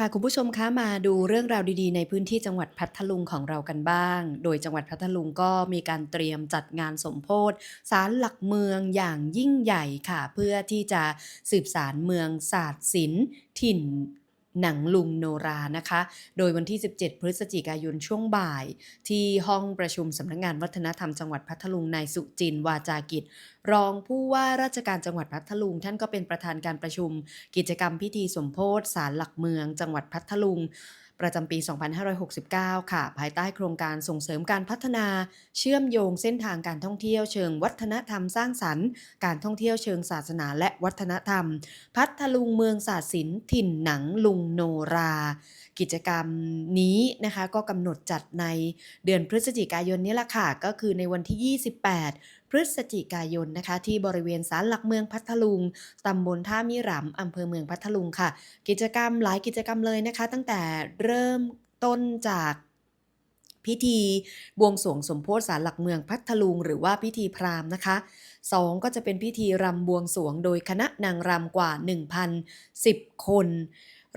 ค่ะคุณผู้ชมคะมาดูเรื่องราวดีๆ ในพื้นที่จังหวัดพัทลุงของเรากันบ้าง โดยจังหวัดพัทลุงก็มีการเตรียมจัดงานสมโพธิศาลหลักเมืองอย่างยิ่งใหญ่ค่ะ เพื่อที่จะสืบสารเมืองศาสตร์ศิลป์ถิ่น หนังลุงโนรานะคะ โดยวันที่ 17 พฤศจิกายนช่วงบ่าย ที่ห้องประชุมสำนักงงานวัฒนธรรมจังหวัดพัทลุงนายสุจินวาจากิจ รองผู้ว่าราชการจังหวัดพัทลุง ท่านก็เป็นประธานการประชุม กิจกรรมพิธีสมโพธิศาลหลักเมือง จังหวัดพัทลุง ประจำปี 2569 ค่ะ ภายใต้โครงการส่งเสริมการพัฒนา เชื่อมโยงเส้นทางการท่องเที่ยวเชิงวัฒนธรรมสร้างสรรค์ การท่องเที่ยวเชิงศาสนาและวัฒนธรรม พัทลุงเมืองศาสศิลป์ถิ่นหนังลุงโนรา กิจกรรมนี้นะคะก็กำหนดจัดในเดือนพฤศจิกายนนี้ละค่ะ ก็คือในวันที่ 28 พฤศจิกายนนะคะ ที่บริเวณศาลหลักเมืองพัทลุงตำบลท่ามิรำอำเภอเมืองพัทลุงค่ะ กิจกรรมหลายกิจกรรมเลยนะคะ ตั้งแต่เริ่มต้นจากพิธีบวงสรวงสมโพธิสารหลักเมืองพัทลุง หรือว่าพิธีพราหมณ์นะคะสองก็จะเป็นพิธีรำบวงสรวงโดยคณะนางรำกว่า 1,010 คน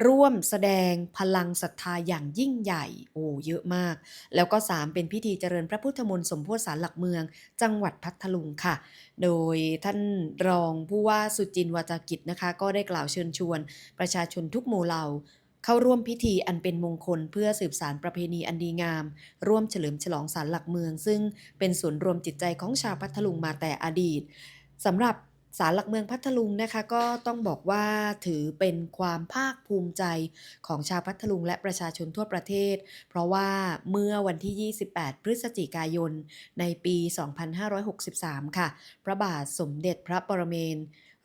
ร่วมแสดงพลังศรัทธาอย่างยิ่งใหญ่ โอ้เยอะมาก แล้วก็ 3 เป็นพิธีเจริญพระพุทธมนต์สมโพธิสารหลักเมือง จังหวัดพัทลุงค่ะ โดยท่านรองผู้ว่าสุจินวาจากิจนะคะ ก็ได้กล่าวเชิญชวน ประชาชนทุกหมู่เหล่าเข้าร่วมพิธีอันเป็นมงคลเพื่อสืบสารประเพณีอันดีงาม ร่วมเฉลิมฉลองศาลหลักเมือง ซึ่งเป็นศูนย์รวมจิตใจของชาวพัทลุงมาแต่อดีตสำหรับ ศาลหลักเมืองพัทลุงนะคะก็ต้องบอกว่าถือเป็นความภาคภูมิใจของชาวพัทลุงและประชาชนทั่วประเทศ เพราะว่าเมื่อวันที่ 28 พฤศจิกายน ในปี 2563 ค่ะ พระบาทสมเด็จพระปรเมน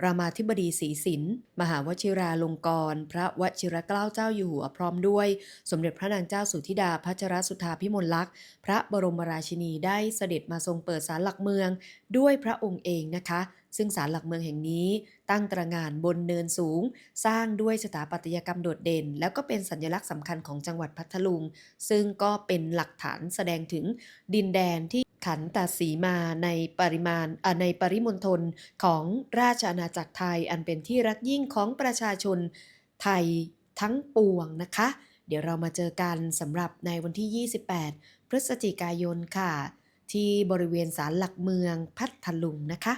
รามาธิบดีศรีสิน มหาวชิราลงกรณพระวชิรเกล้าเจ้าอยู่หัวพร้อมด้วย สมเด็จพระนางเจ้าสุธิดาพัชรสุธาพิมลลักษณ์ พระบรมราชินีได้เสด็จมาทรงเปิดศาลหลักเมือง ด้วยพระองค์เองนะคะ ซึ่งศาลหลักเมืองแห่งนี้ตั้งตระงานบนเนินสูง สร้างด้วยสถาปัตยกรรมโดดเด่น แล้วก็เป็นสัญลักษณ์สำคัญของจังหวัดพัทลุง ซึ่งก็เป็นหลักฐานแสดงถึงดินแดนที่ขันตาสีมาในปริมาณในปริมณฑลของราชอาณาจักรไทยอันเป็นที่รักยิ่งของประชาชนไทยทั้งปวงนะคะ เดี๋ยวเรามาเจอกันสำหรับในวันที่ 28 พฤศจิกายนค่ะ ที่บริเวณศาลหลักเมืองพัทลุงนะคะ